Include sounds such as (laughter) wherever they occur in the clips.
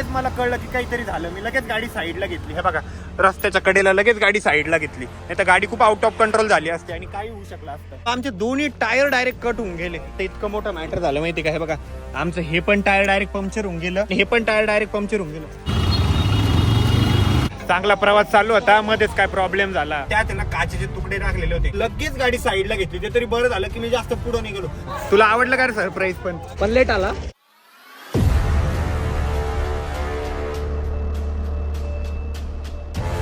लगेच मला कळलं की काहीतरी झालं. मी लगेच गाडी साईडला घेतली. हे बघा रस्त्याच्या कडेला लगेच गाडी साईडला घेतली. नाही तर गाडी खूप आउट ऑफ कंट्रोल झाली असते आणि काही होऊ शकलं असतं. आमचे दोन्ही टायर डायरेक्ट कट होऊन गेले. ते इतकं मोठं मॅटर झालं माहिती का? हे बघा आमचं हे पण टायर डायरेक्ट पंक्चर होऊन गेलं. हे पण टायर डायरेक्ट पंक्चर होऊन गेलं. चांगला प्रवास चालू होता. मध्येच काय प्रॉब्लेम झाला? त्यात आहे ना काचेचे तुकडे टाकलेले होते. लगेच गाडी साईडला घेतली. ते तरी बरं झालं की मी जास्त पुढे निघालो. तुला आवडलं का सरप्राईज पण? पण लेट आला.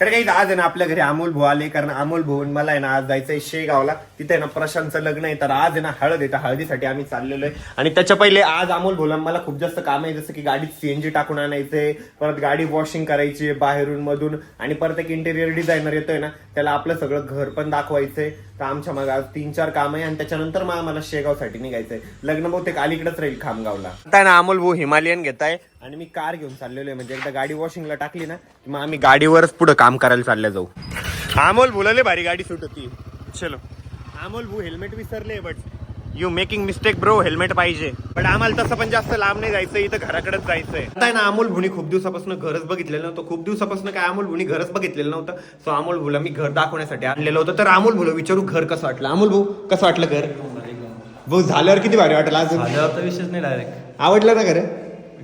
तर काही आज आहे ना आपल्या घरी अमोल भाऊ आले कारण अमोल भाऊन मला आहे ना आज जायचंय शेगावला. तिथे आहे ना प्रशांतचं लग्न आहे तर आज आहे ना हळद आहे हळदीसाठी आम्ही चाललेलो आहे आणि त्याच्या पहिले आज अमोल भाऊला मला खूप जास्त काम आहे जसं की गाडीत सीएनजी टाकून आणायचंय परत गाडी वॉशिंग करायची आहे बाहेरून मधून आणि परत एक इंटेरियर डिझायनर येतोय ना त्याला आपलं सगळं घर पण दाखवायचंय. तर आमच्या मग आज तीन चार काम आहे आणि त्याच्यानंतर मग आम्हाला शेगावसाठी निघायचंय. लग्न बहुतेक अलीकडेच राहील खामगावला. आता ना अमोल भाऊ हिमालयन घेताय आणि मी कार घेऊन चाललेलो आहे. म्हणजे एकदा गाडी वॉशिंगला टाकली ना की मग आम्ही गाडीवरच पुढे काम करायला चालले जाऊ. अमोल बोलाले भारी गाडी सुट होती. चलो. अमोल भाऊ हेल्मेट विसरले but you making mistake bro helmet पाहिजे. पण आम्हाला तसं पण जास्त लांब नाही जायचं इथं घराकडेच जायचंय. आता ना अमोल भुनी खूप दिवसापासून घरच बघितलेलं नव्हतं. खूप दिवसापासून काय अमोल भुनी घरच बघितलेलं नव्हतं. सो अमोल भुला मी घर दाखवण्यासाठी आणलेलं होतं. तर अमोल भुला विचारू घर कसं वाटलं? अमोल भाऊ कसं वाटलं घर? भाऊ झाल्यावर किती भारी वाटलं अजून आल्यावर तर विषयच नाही डायरेक्ट आवडलं ना घर?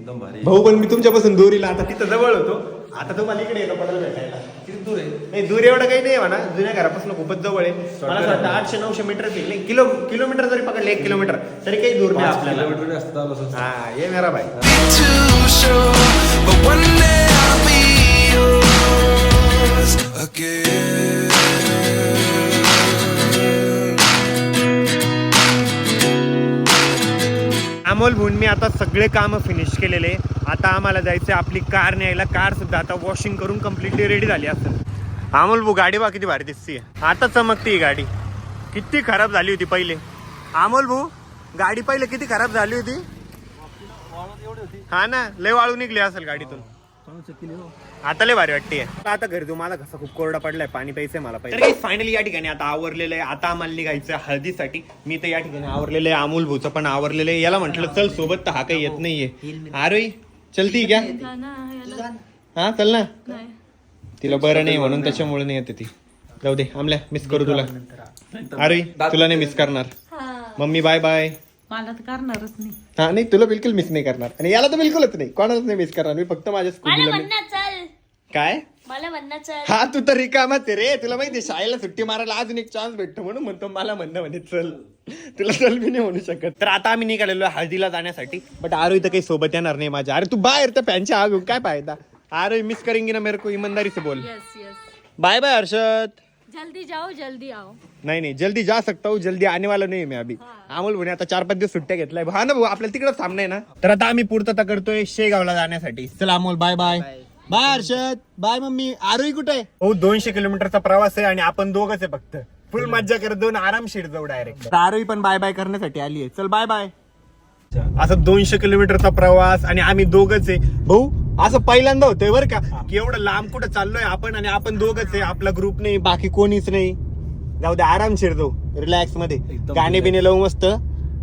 एकदम भारी भाऊ पण मी तुमच्यापासून दूरीला आता तिथं जवळ होतो. आता तुम्हाला इकडे येतो पडायला भेटायला. किती दूर आहे? नाही दूर एवढं काही नाही म्हणा. जुन्या घरापासून खूपच जवळ आहे. मला असं वाटतं आठशे नऊशे मीटर नाही किलो किलोमीटर जरी पकडले एक किलोमीटर तरी काही दूर नाही आपल्याला. किलोमीटर. हा ये मेरा भाई. Too अमोल भून मी आता सगळे कामं फिनिश केलेले. आता आम्हाला जायचं आपली कार न्यायला. कार सुद्धा आता वॉशिंग करून कम्प्लिटली रेडी झाली असेल. अमोल भू गाडी बा किती भारी दिसते आता चमकते ही गाडी. किती खराब झाली होती पहिले. अमोल भू गाडी पहिले किती खराब झाली होती? हा ना लय वाळू निघली असेल गाडीतून. आता लय भारी वाटते आता घरी तू मला कसं खूप कोरडा पडलाय पाणी प्यायचंय मला पाहिजे फायनली या ठिकाणी आता आवरलेलं आहे. आता आम्हाला निघायचं हळदीसाठी. मी तर या ठिकाणी आवरलेलं आहे अमोल भूचं पण आवरलेलं आहे. याला म्हटलं चल सोबत तर हा काही येत नाहीये. अरे चलती क्या हा चल ना. तिला बरं नाही म्हणून त्याच्यामुळे नाही येते ती. जाऊ दे आमल्या मिस करू तुला. अरे तुला नाही मिस करणार. मम्मी बाय बाय मला तर करणारच नाही. हा नाही तुला बिलकुल मिस नाही करणार. आणि याला तर बिलकुलच नाही. कोणालाच नाही मिस करणार. मी फक्त माझ्या मला स्कूलला म्हणणं चल. काय? मला म्हणणं चल. हा तू तर रिकामाच आहे रे. तुला माहिती आहे, शाळेला सुट्टी मारायला अजून एक चान्स भेटतो म्हणून म्हणतो मला म्हणणं म्हणे चल. तुला चल मी नाही म्हणू शकत. तर आता आम्ही निघालेलो आहे हळदीला जाण्यासाठी. बट आरोही तर काही सोबत येणार नाही माझ्या. अरे तू बाहेर तर फॅनच्या आग काय फायदा? अरे मिस करेंगी ना मेरे को इमानदारी से बोल. Yes yes bye bye Harshad. जल्दी जाओ जल्दी आओ। नाही नाही जल्दी जा सकता हूँ जल्दी आने वाला नाही मैं अभी। अमोल म्हणे आता चार पाच दिवस सुट्ट्या घेतलाय. हा ना भाऊ आपल्याला तिकडे सामने ना? तर आता आम्ही पूर्तता करतोय शेगावला जाण्यासाठी. चला Amol bye bye bye Harshad. Bye mummy. Aarohi कुठे आहे? हो दोनशे किलोमीटरचा प्रवास आहे आणि आपण दोघच आहे फक्त. फुल मज्जा करत दोन आरामशीर जाऊ डायरेक्ट आरोही पण बाय बाय करण्यासाठी आली आहे. चल बाय बाय असं दोनशे किलोमीटरचा प्रवास आणि आम्ही दोघच आहे. भाऊ असं पहिल्यांदा होतंय बरं का. की एवढं लांब कुठं चाललोय आपण आणि आपण दोघच आहे. आपला ग्रुप नाही बाकी कोणीच नाही. जाऊ दे आरामशीर जाऊ रिलॅक्समध्ये. गाणे. बिने लावू मस्त.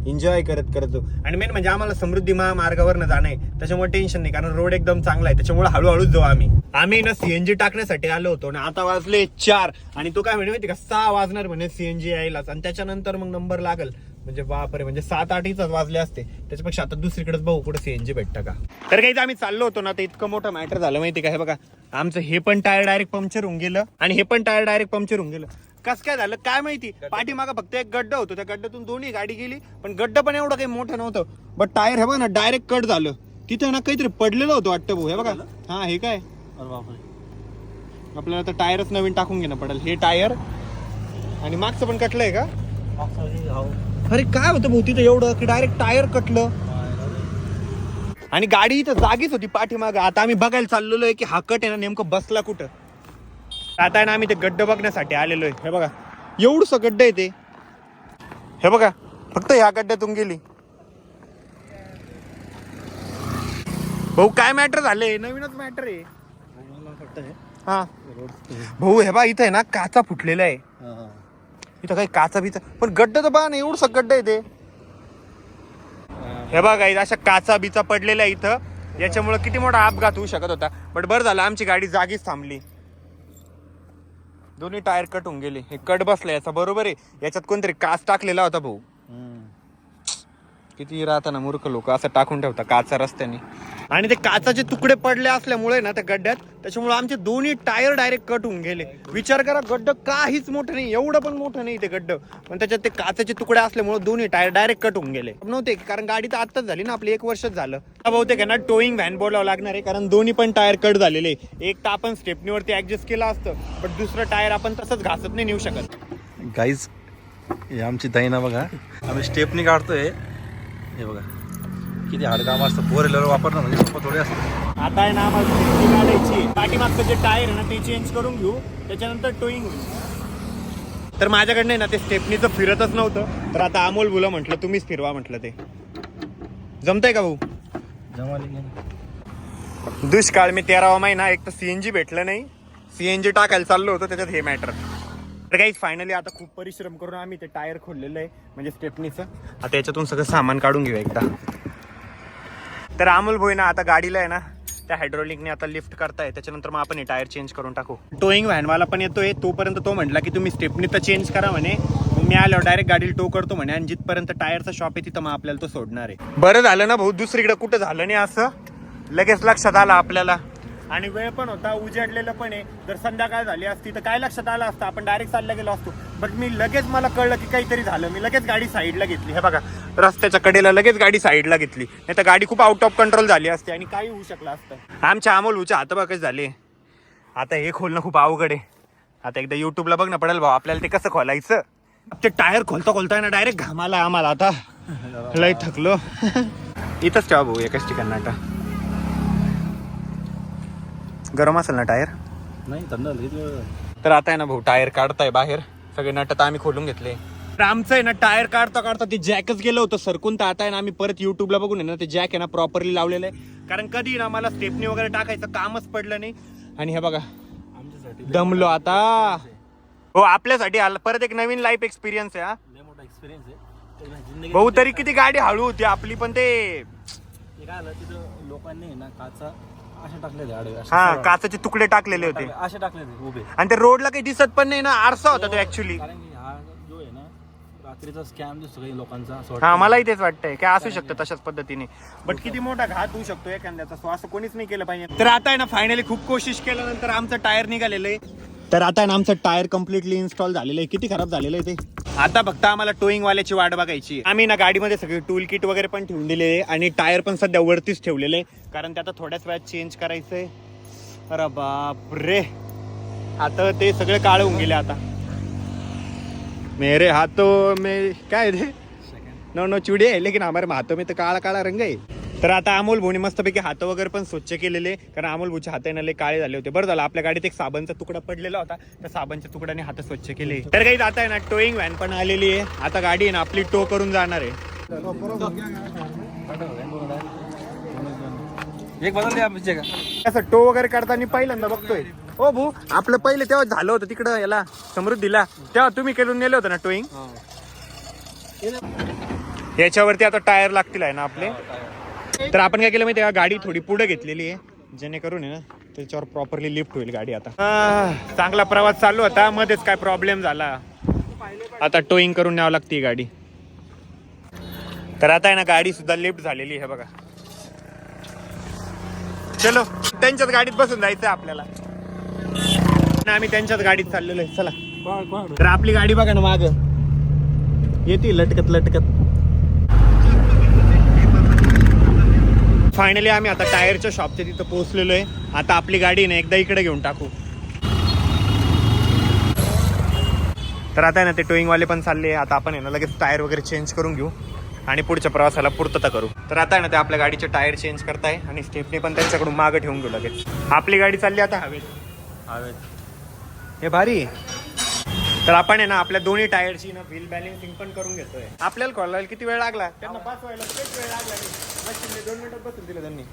एन्जॉय करत करत आणि मेन म्हणजे आम्हाला समृद्धी महामार्गावर जाणं आहे. त्याच्यामुळे टेन्शन नाही कारण रोड एकदम चांगला आहे. त्याच्यामुळे हळूहळू जाऊ आम्ही. आम्ही ना सीएनजी टाकण्यासाठी आलो होतो आणि आता वाजले चार. आणि तो काय म्हणे माहिती का? सहा वाजणार म्हणे सीएनजी यायलाच. आणि त्याच्यानंतर मग नंबर लागल. म्हणजे बापरे म्हणजे सात आठच वाजले असते. त्याच्यापेक्षा आता दुसरीकडेच बघू कुठे सीएनजी भेटतं का. तर काही आम्ही चाललो होतो ना तर इतकं मोठं मॅटर झालं माहिती का? हे बघा आमचं हे पण टायर डायरेक्ट पंक्चर होऊन गेलं आणि हे पण टायर डायरेक्ट पंक्चर होऊन गेलं. कस काय झालं? काय माहिती? पाठीमागं फक्त एक गड्डा होतो. त्या गड्ड्यातून दोन्ही गाडी गेली पण गड्डा पण एवढं काही मोठं नव्हतं. बट टायर हे बघा ना डायरेक्ट कट झालं. तिथे ना काहीतरी पडलेलं होतं वाटतं भाऊ. हे बघा. हा हे काय? आपल्याला तर टायरच नवीन टाकून घेणं पडेल. हे टायर आणि मागचं पण कटलंय का? अरे काय होतं भाऊ तिथं एवढं की डायरेक्ट टायर कटलं. आणि गाडी इथं जागीच होती पाठीमाग. आता आम्ही बघायला चाललेलो आहे की हा कट आहे ना नेमकं बसला कुठं? आता आहे ना आम्ही ते गड्ड बघण्यासाठी आलेलो आहे. हे बघा. एवढस गड्ड आहे ते. हे बघा. फक्त ह्या गड्ड्यातून गेली. भाऊ काय मॅटर झाले नवीनच मॅटर आहे. हा. भाऊ हे बा इथं आहे ना काचा फुटलेला आहे. इथं काही काचा बिचा पण गड्ड तर बा ना एवढसा गड्ड आहे ते. हे बघा इथं अशा काचा बिचा पडलेल्या इथं. याच्यामुळे किती मोठा अपघात होऊ शकत होता. बट बरं झालं आमची गाडी जागीच थांबली. दोन्ही टायर कट होऊन गेले. हे कट बसला याचा बरोबर आहे. याच्यात कोणतरी काच टाकलेला होता भाऊ. किती राहताना मूर्ख लोक असं टाकून ठेवता काचा रस्त्याने. आणि ते काचाचे तुकडे पडले असल्यामुळे ना त्या गड्ड्यात त्याच्यामुळे आमचे दोन्ही टायर डायरेक्ट कट होऊन गेले. विचार करा गड्ड काहीच मोठं नाही एवढं पण मोठं नाही ते गड्ड. पण त्याच्यात ते काचाचे तुकडे असल्यामुळे दोन्ही टायर डायरेक्ट कट होऊन गेले. नव्हते कारण गाडी तर आत्ताच झाली ना आपली एक वर्षच झालं. बहुतेक ना टोईंग व्हॅन बोलावं लागणार आहे कारण दोन्ही पण टायर कट झालेले. एक तर आपण स्टेपनीवरती ऍडजस्ट केलं असतं पण दुसरं टायर आपण तसंच घासत नाही नेऊ शकत. गाईज हे आमची दैना बघा. आम्ही स्टेपनी काढतोय. हे बघा. किती हाडकाम असतं. फोर व्हीलर वापरणं म्हणजे सोपं थोडे असतं. आता आहे ना आम्हाला काढायची पाठीमागचं जे टायर आहे ना ते चेंज करून घेऊ. त्याच्यानंतर टोईंग तर माझ्याकडनं आहे ना ते स्टेपनीचं फिरतच नव्हतं. तर आता अमोल बुला म्हटलं तुम्हीच फिरवा म्हटलं ते. जमतंय का भाऊ? दुष्काळ मी तेरावा महिना एक तर सीएनजी भेटलं नाही. सीएनजी टाकायला चाललो होतो त्याच्यात हे मॅटर तर काही फायनली आता खूप परिश्रम करून आम्ही ते टायर खोललेलं आहे म्हणजे स्टेपनीचं. आता याच्यातून सगळं सामान काढून घेऊ एकदा. तर अमोल भोई ना आता गाडीला आहे ना त्या हायड्रोलिकने आता लिफ्ट करताय त्याच्यानंतर मग आपण हे टायर चेंज करून टाकू. टोईंग व्हॅनवाला पण येतोय तोपर्यंत तो म्हटला की तुम्ही स्टेपनी तर चेंज करा म्हणे. मी आल्यावर डायरेक्ट गाडीला टो करतो म्हणे आणि जिथपर्यंत टायरचा शॉप आहे तिथं मग आपल्याला तो सोडणार आहे. बरं झालं ना भाऊ दुसरीकडे कुठं झालं नाही असं? लगेच लक्षात आलं आपल्याला. आणि वेळ पण होता उजाडलेलं पण आहे. जर संध्याकाळ झाली असती तर काय लक्षात आलं असतं? आपण डायरेक्ट चालला गेलो असतो. बट मी लगेच मला कळलं की काहीतरी झालं. मी लगेच गाडी साईडला घेतली. हे बघा रस्त्याच्या कडेला लगेच गाडी साईडला घेतली. नाही तर गाडी खूप आउट ऑफ कंट्रोल झाली असते आणि काही होऊ शकलं असतं. आमच्या अमोल हुच्या हातबाकच झाले. आता हे खोलणं खूप अवघड आहे. आता एकदा युट्यूबला बघ ना पडेल भाऊ आपल्याला ते कसं खोलायचं? ते टायर खोलता खोलता ना डायरेक्ट घामाला आम्हाला आता. लय थकलो. इथंच ठेवा भाऊ एकाच ठिकाणी आता गरम असेल ना टायर? नाही थंड तर आता आहे ना भाऊ टायर काढताय बाहेर. सगळे नट तर आम्ही खोलून घेतले. तर आमचं आहे ना टायर काढता काढता ते जॅकच गेलं होतं सरकून. तर आता आहे ना आम्ही परत युट्यूबला बघून आहे ना ते जॅक आहे ना प्रॉपरली लावलेलं आहे. कारण कधी ना मला स्टेपनी वगैरे टाकायचं कामच पडलं नाही. आणि हे बघा आमच्यासाठी दमलो आता. हो आपल्यासाठी आलं परत एक नवीन लाईफ एक्सपिरियन्स आहे हा. मोठा एक्सपिरियन्स आहे. भाऊ तरी किती गाडी हळू होती आपली पण ते काय आलं तिथं लोकांनी ना काचा असे टाकलेले आडवे असे हा सरळ. काचाचे तुकडे टाकलेले होते. टाकले- असे टाकलेले उभे. आणि ते रोडला काही दिसत पण नाही ना आरसा होता तो ऍक्च्युली कारण की हा जो आहे ना रात्रीचा स्कॅम दिसतो काही लोकांचा असं हा. मलाही तेच वाटतंय काय असू शकतं तशाच पद्धतीने. बट किती मोठा घात होऊ शकतो एखाद्याचा सो असं कोणीच नाही केलं पाहिजे. तर आता आहे ना फायनली खूप कोशिश केल्यानंतर आमचं टायर निघालेलं आहे. तर आता आहे ना आमचं टायर कम्प्लिटली इन्स्टॉल झालेलं आहे. किती खराब झालेलं आहे ते? आता फक्त आम्हाला टोईंग वाल्याची वाट बघायची आहे. आम्ही ना गाडीमध्ये सगळे टूल किट वगैरे पण ठेवून दिले आहे आणि टायर पण सध्या वरतीच ठेवलेले आहे. कारण ते आता थोड्याच वेळात चेंज करायचंय. अरे बाप रे आता ते सगळे काळे होऊन गेले आता. मेरे हाथों में काय रे नो नो चुडे आहे. लेकिन हमारे हाथों में तर काळा काळा रंग आहे. तर आता अमोल भोनी मस्तपैकी हात वगैरे पण स्वच्छ केलेले. कारण अमोल भूचे हात लय काळे झाले होते. बरं झालं आपल्या गाडीत एक साबणचा तुकडा पडलेला होता. त्या साबणच्या तुकड्याने हात स्वच्छ केले. तर काही आता आहे ना टोईंग व्हॅन पण आलेली आहे. आता गाडी आहे ना आपली टो करून जाणार आहे. एक असं टो वगैरे करताना पहिल्यांदा बघतोय. ओ भू आपलं पहिले तेव्हा झालं होतं तिकडं याला समृद्धीला. तेव्हा तुम्ही केलून नेलं होतं ना टोईंग? याच्यावरती आता टायर लागतील आहे ना आपले? तर आपण काय केलं माहिती का? गाडी थोडी पुढे घेतलेली आहे. जेणेकरून आहे ना त्याच्यावर प्रॉपरली लिफ्ट होईल गाडी आता. चांगला प्रवास चालू होता मध्येच काय प्रॉब्लेम झाला. आता टोईंग करून न्यावं लागते ही गाडी. तर आता आहे ना गाडी सुद्धा लिफ्ट झालेली आहे बघा. चलो त्यांच्याच गाडीत बसून जायचं आपल्याला. आणि आम्ही त्यांच्याच गाडीत चाललेलो आहे चला. तर आपली गाडी बघा ना माग. येते लटकत लटकत. फायनली आम्ही आता टायरच्या शॉपच्या तिथं पोहोचलेलो आहे. आता आपली गाडी ना एकदा इकडे घेऊन टाकू. तर आता आहे ना ते टोईंगवाले पण चालले आता आपण आहे ना लगेच टायर वगैरे चेंज करून घेऊ आणि पुढच्या प्रवासाला पूर्तता करू. तर आता आहे ना ते आपल्या गाडीचे टायर चेंज करताय आणि स्टेपने पण त्यांच्याकडून मागं ठेवून घेऊ लगेच. आपली गाडी चालली आता. हवेत. हवेत. हे भारी. तर आपण आहे ना आपल्या दोन्ही टायरची ना व्हील बॅलेन्सिंग पण करून घेतोय. आपल्याला खोलायला किती वेळ लागला? त्यांना पाच व्हायला वेळ लागला. मशीनने दोन मिनिटात बसून दिलं त्यांनी.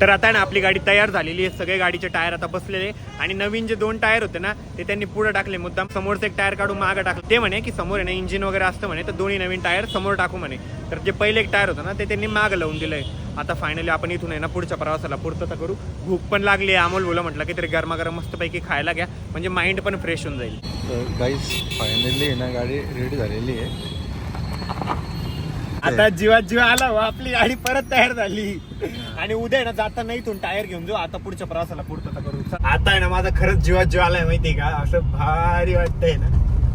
तर आता ना आपली गाडी तयार झालेली आहे. सगळे गाडीचे टायर आता बसलेले आणि नवीन जे दोन टायर होते ना ते त्यांनी पुढे टाकले. मुद्दाम समोरचं एक टायर काढून मागं टाकलं. ते म्हणे की समोर आहे ना इंजिन वगैरे असतं म्हणे तर दोन्ही नवीन टायर समोर टाकू म्हणे. तर जे पहिले एक टायर होतं ना ते त्यांनी माग लावून दिलंय. आता फायनली आपण इथून आहे ना पुढच्या प्रवासाला पूर्तता करू. भूक पण लागली आहे. अमोल बोला म्हटलं की तरी गरमागरम मस्तपैकी खायला घ्या. म्हणजे माइंड पण फ्रेश होऊन जाईल. तर फायनली ना गाडी रेडी झालेली आहे. आता जीवात जीव आला हो, आपली गाडी परत तयार झाली. आणि उद्या ना जाताना इथून टायर घेऊन जाऊ. आता पुढच्या प्रवासाला पूर्तता करू. आता आहे ना माझा खरंच जीवात जीव आलाय माहितीये का? असं भारी वाटतंय ना.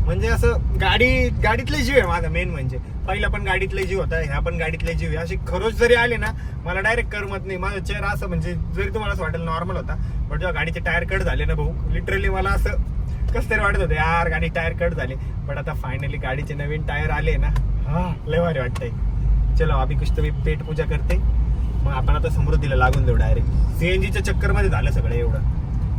म्हणजे असं गाडी गाडीतले जीव आहे माझा मेन म्हणजे. पहिला पण गाडीतले जीव होता ह्या पण गाडीतले जीव आहे. अशी खरोच जरी आले ना मला डायरेक्ट करमत नाही. माझा चेहरा असं म्हणजे जरी तुम्हाला असं वाटेल नॉर्मल होता पण जेव्हा गाडीचे टायर कट झाले ना भाऊ लिटरली मला असं कस तरी वाटत होतं यार गाडी टायर कट झाले. पण आता फायनली गाडीचे नवीन टायर आले ना हा लय भारी वाटतंय. चलो अभि कुछ तुम्ही पेट पूजा करते. मग आपण आता समृद्धीला लागून देऊ डायरेक्ट सीएनजीच्या चक्करमध्ये झालं सगळं एवढं.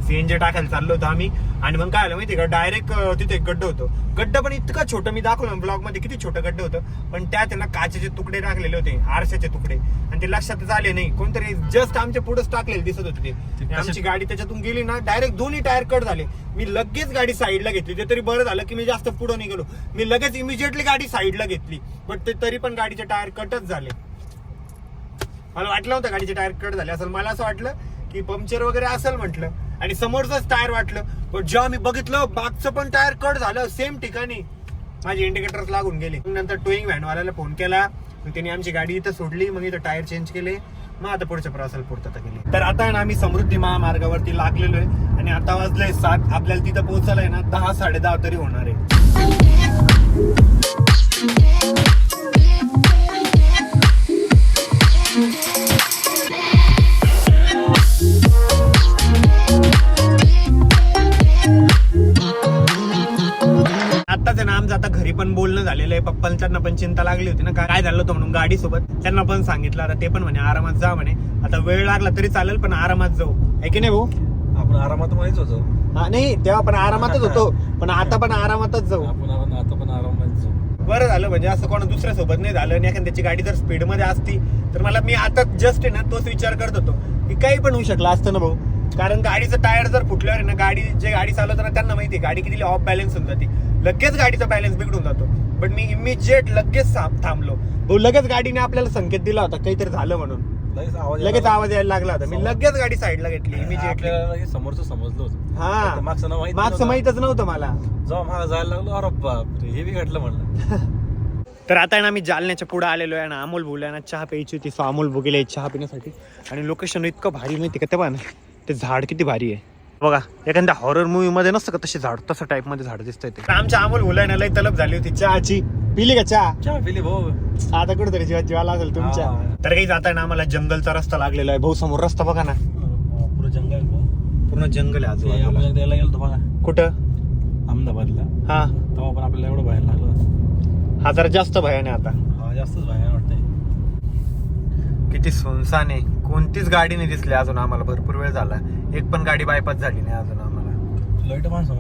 सीएनजी टाकायला चाललो होतो आम्ही. आणि मग काय आलं माहिती का? डायरेक्ट तिथे एक गड्ड होतं. गड्ड पण इतकं छोटं मी दाखवलं ब्लॉगमध्ये किती छोटं गड्ड होतं. पण त्यात आहे ना काचेचे तुकडे टाकलेले होते आरशाचे तुकडे. आणि ते लक्षातच आले नाही. कोणतरी जस्ट आमच्या पुढेच टाकलेले दिसत होते ते. आमची गाडी त्याच्यातून गेली ना डायरेक्ट दोन्ही टायर कट झाले. मी लगेच गाडी साईडला घेतली. ते तरी बरं झालं की मी जास्त पुढे नाही गेलो. मी लगेच इमिजिएटली गाडी साईडला घेतली. बट ते तरी पण गाडीचे टायर कटच झाले. मला वाटलं होतं गाडीचे टायर कट झाले. असेल मला असं वाटलं की पंक्चर वगैरे असेल म्हटलं. आणि समोरचंच टायर वाटलं. पण जेव्हा मी बघितलं बागचं पण टायर कट झालं सेम ठिकाणी. माझे इंडिकेटर्स लागून गेले. मग नंतर टोईंग व्हॅनवाल्याला फोन केला. मग त्यांनी आमची गाडी इथं सोडली. मग इथं टायर चेंज केले. मग आता पुढच्या प्रवासाला पूर्तता केली तर आता ना आम्ही समृद्धी महामार्गावरती लागलेलो आहे. आणि आता वाजलंय सात. आपल्याला तिथं पोहोचायला आहे ना दहा साडे दहा तरी होणार आहे. आहे पप्पांच्यांना पण चिंता लागली होती ना. काय झालं होतं म्हणून गाडी सोबत त्यांना पण सांगितलं आता ते पण म्हणे आरामात जा म्हणे. आता वेळ लागला तरी चालेल पण आरामात जाऊ. आहे की नाही भाऊ? आपण आरामात माहीत होतो. हा नाही तेव्हा पण आरामातच होतो. पण आता पण आरामातच जाऊ. आपण आपण आता पण आरामात जाऊ. बरं झालं म्हणजे असं कोणा दुसऱ्या सोबत नाही झालं आणि एखाद्या त्याची गाडी जर स्पीडमध्ये असती तर मला मी आता जस्ट आहे ना तोच विचार करत होतो. की काही पण होऊ शकलं असतं ना भाऊ. कारण गाडीचं टायर जर फुटल्यावर ना गाडी जे गाडी चालवताना त्यांना माहिती आहे गाडी किती ऑफ बॅलन्स होऊन जाते. लगेच गाडीचा बॅलन्स बिघडून जातो. पण मी इमिजिएट लगेच थांबलो. भाऊ लगेच गाडीने आपल्याला संकेत दिला होता काहीतरी झालं म्हणून. लगेच आवाज यायला लागला. होता. मी लगेच गाडी साईडला घेतली इमिजिएटली समोरचं समजलं हा. मागचं मागचं. माहीतच नव्हतं मला. जेव्हा मागं जायला लागलो अरे बापरे हे बी घडलं म्हणलं. (laughs) तर आता ना मी जालन्याच्या पुढे आलेलो आहे ना अमोल भुला ना चहा प्यायची होती. सो अमोल भुगेले चहा पिण्यासाठी. आणि लोकेशन इतकं भारी माहिती का तेव्हा ना ते झाड किती भारी आहे. बघा एखाद्या हॉरर मूवी मध्ये नसतं का तसे झाड तसं टाईपमध्ये झाड दिसतंय ते. आमच्या अमोल भुला ना लय तलब झाली होती. चहाची. पिली का चहा? चहा पिली भाऊ. आता कुठेतरी जीवा जीवाला असेल तुमच्या. तर काही जाता ना आम्हाला जंगलचा रस्ता लागलेला आहे. भाऊ समोर रस्ता बघा ना. पुरं जंगल. पूर्ण जंगल आहे आजूबाजूला. द्यायला गेलो बघा. कुठं? अहमदाबादला. हा. तेव्हा पण आपल्याला एवढं बाहेर लागलं हा जरा जास्त भयाने आता. हा जास्तच बाहेर वाटतंय. किती सुनसान आहे. कोणतीच गाडी नाही दिसली अजून आम्हाला. भरपूर वेळ झाला. एक पण गाडी बायपास झाली नाही अजून आम्हाला. लाइट माणसं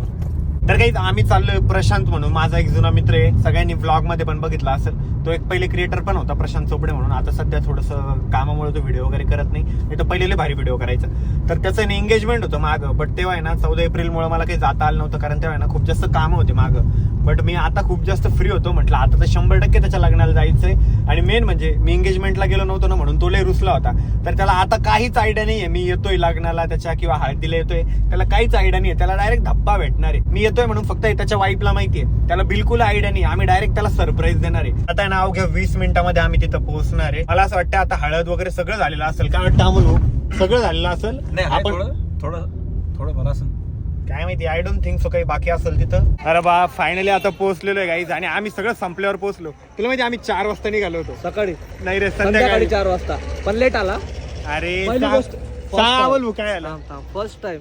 तर काही आम्ही चाललोय प्रशांत म्हणून. माझा एक जुना मित्र आहे. सगळ्यांनी ब्लॉगमध्ये पण बघितला असेल. तो एक पहिले क्रिएटर पण होता प्रशांत चोपडे म्हणून. आता सध्या थोडस कामामुळे तो व्हिडिओ वगैरे करत नाही. नाही तर पहिले भारी व्हिडिओ करायचा. तर त्याचं एंगेजमेंट होतं माग. बट तेव्हा आहे ना चौदा एप्रिलमुळे मला काही जाता आलं नव्हतं. कारण तेव्हा ना खूप जास्त कामं होते माग. बट मी आता खूप जास्त फ्री होतो. म्हटलं आता तर शंभर टक्के त्याच्या लग्नाला जायचंय. आणि मेन म्हणजे मी एंगेजमेंटला गेलो नव्हतो ना म्हणून तो लय रुसला होता. तर त्याला आता काहीच आयडिया नाहीये. मी येतोय लग्नाला त्याच्या किंवा हळदीला येतोय. त्याला काहीच आयडिया नाहीये. त्याला डायरेक्ट धप्पा भेटणार आहे. मी येतोय म्हणून फक्त त्याच्या वाईफला माहितीये. त्याला बिलकुल आयडिया नाही आम्ही डायरेक्ट त्याला सरप्राईज देणार आहे. आता ना अवघ्या वीस मिनिटामध्ये आम्ही तिथं पोहोचणार आहे. मला असं वाटतं आता हळद वगैरे सगळं झालेलं असेल. काय वाटतं भाऊ? सगळं झालेलं असेल? नाही आपण थोडं थोडं थोडं बरं असं काय माहिती? आय डोंट थिंक सो काही बाकी असेल तिथं? अरे बा फायनली आता पोहोचलेलो आहे गाईज आणि आम्ही सगळं संपल्यावर पोहोचलो. तुला माहिती आम्ही चार वाजता निघालो होतो. सकाळी. नाही रे संध्याकाळी. चार वाजता. पण लेट आला. अरे सहा. बोल काय आला फर्स्ट टाइम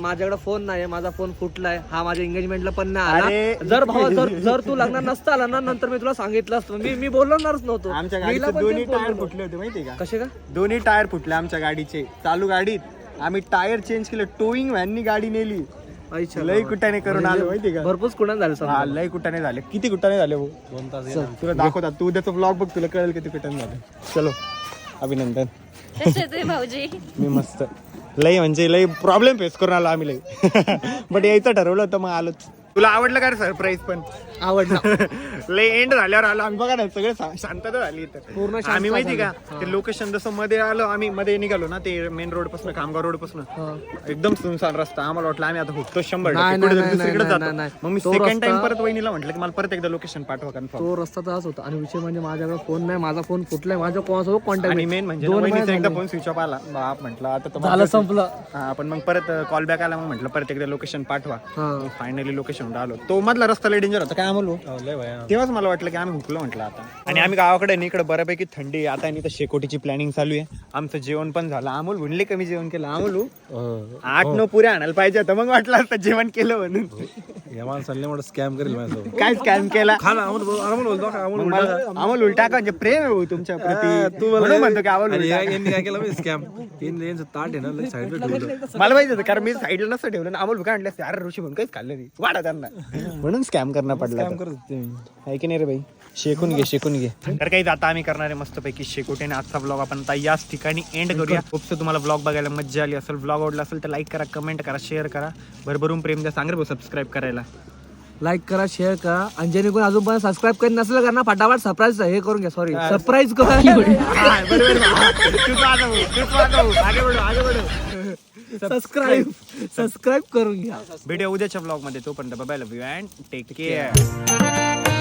माझ्याकडे फोन नाही माझा फोन फुटलाय. हा माझ्या एंगेजमेंटला पण नाही आला. अरे. जर भावा जर जर तू लग्नात नसता आला ना नंतर मी तुला सांगितलं असतं. मी मी बोलणारच नव्हतो. आमच्या मीला गाडीचे पण दोन्ही टायर. फुटले होते माहिती का? कसे का? दोन्ही टायर फुटले आमच्या गाडीचे. चालू गाडीत. आम्ही टायर चेंज केलं. टोईंग व्हॅननी गाडी नेली. लय गावात. कुटाने करून आलो माहिती का? भरपूर कुणाला झालं हा समजा. लय कुटाने झाले. किती कुटाने झाले भाऊ? दोन तास चल. तुला दाखवतात तू उद्याचा ब्लॉग बघ तुला कळेल किती कुटाने झाले. चलो अभिनंदन. कसे ते भाऊजी. मी मस्त. लई म्हणजे लई प्रॉब्लेम फेस करून आलो आम्ही लई बट (laughs) यायचं ठरवलं होतं मग आलोच. तुला आवडलं का रे सरप्राईज पण? आवडलं. (laughs) लई एंड झाल्यावर आलो आम्ही बघा ना सगळं शा- शांतता झाली इथं. पूर्ण शांतता आम्ही माहिती का झाली. ते लोकेशन जसं मध्ये आलो आम्ही मध्ये निघालो ना ते मेन रोडपासून कामगार रोडपासून. एकदम सुनसान रस्ता आम्हाला वाटलं आम्ही आता हुकतो शंभर नाही, टक्के. कुठेतरी नाही, दुसरीकडे नाही, जातो. नाही, नाही. मग मी तो सेकंड टाइम रस्ता- परत वहिनीला म्हटलं की मला परत एकदा लोकेशन पाठवा कन्फर्म तो रस्ता तसाच होता. आणि विषय म्हणजे माझ्याकडे फोन नाही माझा फोन फुटलाय माझ्या कोणासोबत आणि कॉन्टॅक्ट मेन म्हणजे ना, वहिनीचा एकदा. फोन स्विच ऑफ आला. बाप म्हटलं आता तर झालं संपलं. हा पण मग परत कॉल बॅक आला मग म्हटलं परत एकदा लोकेशन पाठवा. हा. फायनली लोकेशन आलो तो मधला रस्ता लय डेंजर होता. काय आम्हाला तेव्हाच मला वाटलं की आम्ही हुकलो म्हटलं आता. आणि आम्ही गावाकडे नाही इकडे बऱ्यापैकी थंडी आहे. आता आणि शेकोटीची प्लॅनिंग चालू आहे. आमचं जेवण पण झालं. अमोल म्हणले कमी जेवण केलं? अमोलू आठ नऊ पुऱ्या आणायला पाहिजे होतं. मग वाटलं असतं जेवण केलं म्हणून. या मोठं स्कॅम करेल माझ्यासोबत. काय स्कॅम केला? खा ना बोल- बोलतो का मग मला अमोल उलटा का म्हणजे प्रेम आहे भाऊ तुमच्या प्रती. तू म्हणून म्हणतो की अमोल आणि या-. यांनी काय केलं स्कॅम यांचं ताट आहे ना साईडला ठेवलं. मला माहिती होतं कारण मी साईडला नसतं ठेवलं आणि अमोल काय म्हटलं असते, अरे ऋषी म्हणून काहीच खाल्लं नाही. वाढा त्यांना म्हणून स्कॅम करणं पडला स्कॅम करत होते मी. आहे की नाही रे बाई? शेकून घे शेकून घे. तर काही आता आम्ही करणार आहे मस्तपैकी शेकोटे आणि आजचा ब्लॉग आपण आता याच ठिकाणी एंड करूया. खूपसं तुम्हाला ब्लॉग बघायला मज्जा आली असेल ब्लॉग आवडला असेल तर लाईक करा कमेंट करा शेअर करा. भरभरून प्रेम द्या सांग रे सबस्क्राईब करायला. लाईक करा शेअर करा. आणि जेणे कोण अजून पण सबस्क्राईब करीत नसेल करणार फटाफट सरप्राईज हे करून घ्या. सॉरी सरप्राईज करा. आगे बढो, आगे बढो. सबस्क्राईब सबस्क्राईब करून घ्या. भेटूया उद्याच्या ब्लॉगमध्ये. तोपर्यंत यू अँड टेक केअर